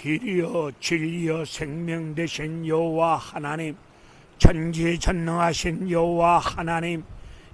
길이요 진리요 생명 되신 여호와 하나님 전지전능하신 여호와 하나님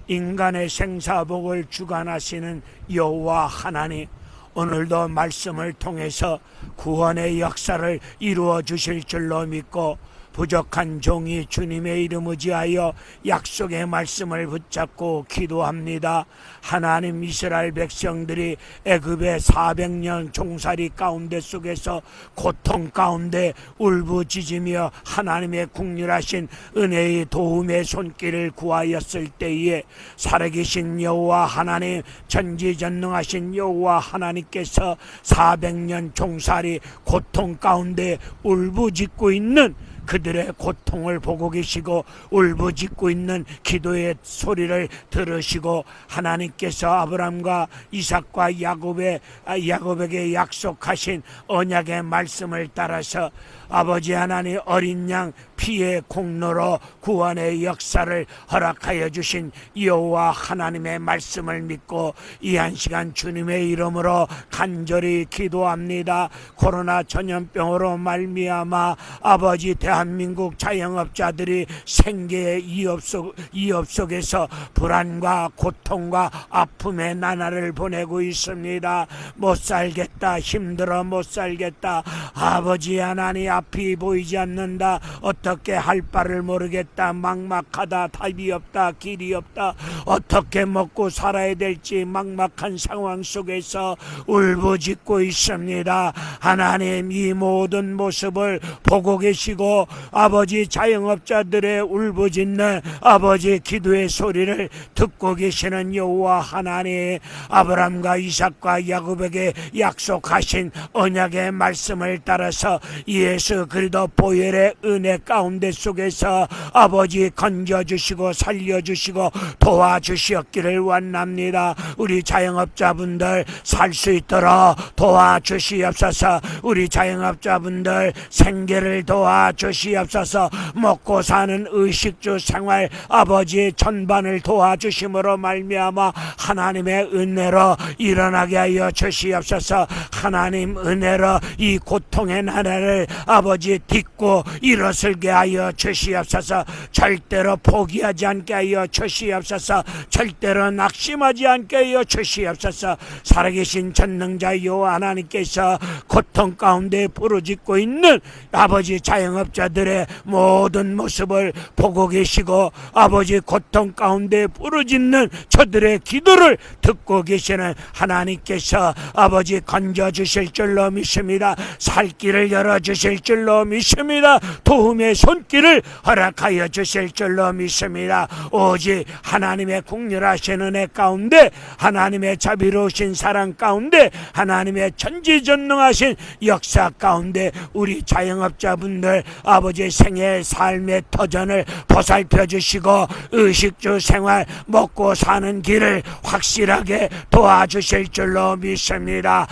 인간의 생사복을 주관하시는 여호와 하나님 오늘도 말씀을 통해서 구원의 역사를 이루어 주실 줄로 믿고 부족한 종이 주님의 이름 의지하여 약속의 말씀을 붙잡고 기도합니다. 하나님 이스라엘 백성들이 애굽의 400년 종살이 가운데 속에서 고통 가운데 울부짖으며 하나님의 국률하신 은혜의 도움의 손길을 구하였을 때에 살아계신 여호와 하나님 전지전능하신 여호와 하나님께서 400년 종살이 고통 가운데 울부짖고 있는 그들의 고통을 보고 계시고 울부짖고 있는 기도의 소리를 들으시고 하나님께서 아브람과 이삭과 야곱의 아, 야곱에게 약속하신 언약의 말씀을 따라서 아버지 하나님 어린 양 피의 공로로 구원의 역사를 허락하여 주신 여호와 하나님의 말씀을 믿고 이 한 시간 주님의 이름으로 간절히 기도합니다. 코로나 전염병으로 말미암아 아버지 대한민국 자영업자들이 생계의 이업 속 이업 속에서 불안과 고통과 아픔의 나날을 보내고 있습니다. 못 살겠다 힘들어 못 살겠다 아버지 하나님 앞이 보이지 않는다 어 떻게 할 바를 모르겠다. 막막하다. 답이 없다. 길이 없다. 어떻게 먹고 살아야 될지 막막한 상황 속에서 울부짖고 있습니다. 하나님 이 모든 모습을 보고 계시고 아버지 자영업자들의 울부짖는 아버지 기도의 소리를 듣고 계시는 여호와 하나님 아브람과 이삭과 야곱에게 약속하신 언약의 말씀을 따라서 예수 그리스도 보혈의 은혜 가 운데 속에서 아버지 건져 주시고 살려 주시고 도와주시었기를 원합니다. 우리 자영업자분들 살 수 있도록 도와주시옵소서. 우리 자영업자분들 생계를 도와주시옵소서. 먹고 사는 의식주 생활 아버지의 전반을 도와주심으로 말미암아 하나님의 은혜로 일어나게 하여 주시옵소서. 하나님 은혜로 이 고통의 나라를 아버지 딛고 일어설게 하여 주시옵소서. 절대로 포기하지 않게 하여 주시옵소서. 절대로 낙심하지 않게 하여 주시옵소서. 살아계신 전능자 여호와 하나님께서 고통 가운데 부르짖고 있는 아버지 자영업자들의 모든 모습을 보고 계시고 아버지 고통 가운데 부르짖는 저들의 기도를 듣고 계시는 하나님께서 아버지 건져 주실 줄로 믿습니다. 살 길을 열어 주실 줄로 믿습니다. 도움의 손길을 허락하여 주실 줄로 믿습니다. 오직 하나님의 국률하신 은혜 가운데 하나님의 자비로우신 사랑 가운데 하나님의 천지전능하신 역사 가운데 우리 자영업자분들 아버지 생애 삶의 터전을 보살펴 주시고 의식주 생활 먹고 사는 길을 확실하게 도와주실 줄로 믿습니다.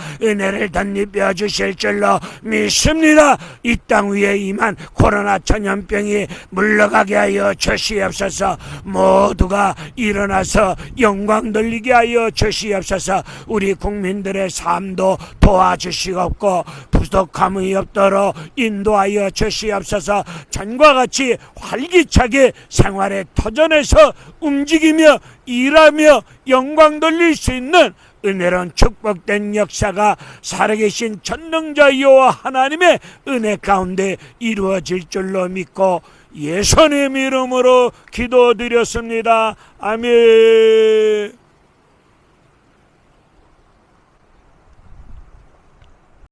은혜를 덧입혀 주실 줄로 믿습니다. 이 땅 위에 임한 코로나 전염병이 물러가게 하여 주시옵소서. 모두가 일어나서 영광 돌리게 하여 주시옵소서. 우리 국민들의 삶도 도와주시옵고 부족함이 없도록 인도하여 주시옵소서. 전과 같이 활기차게 생활의 터전에서 움직이며 일하며 영광 돌릴 수 있는 은혜로운 축복된 역사가 살아계신 전능자 여호와 하나님의 은혜 가운데 이루어질 줄로 믿고 예수님 이름으로 기도드렸습니다. 아멘.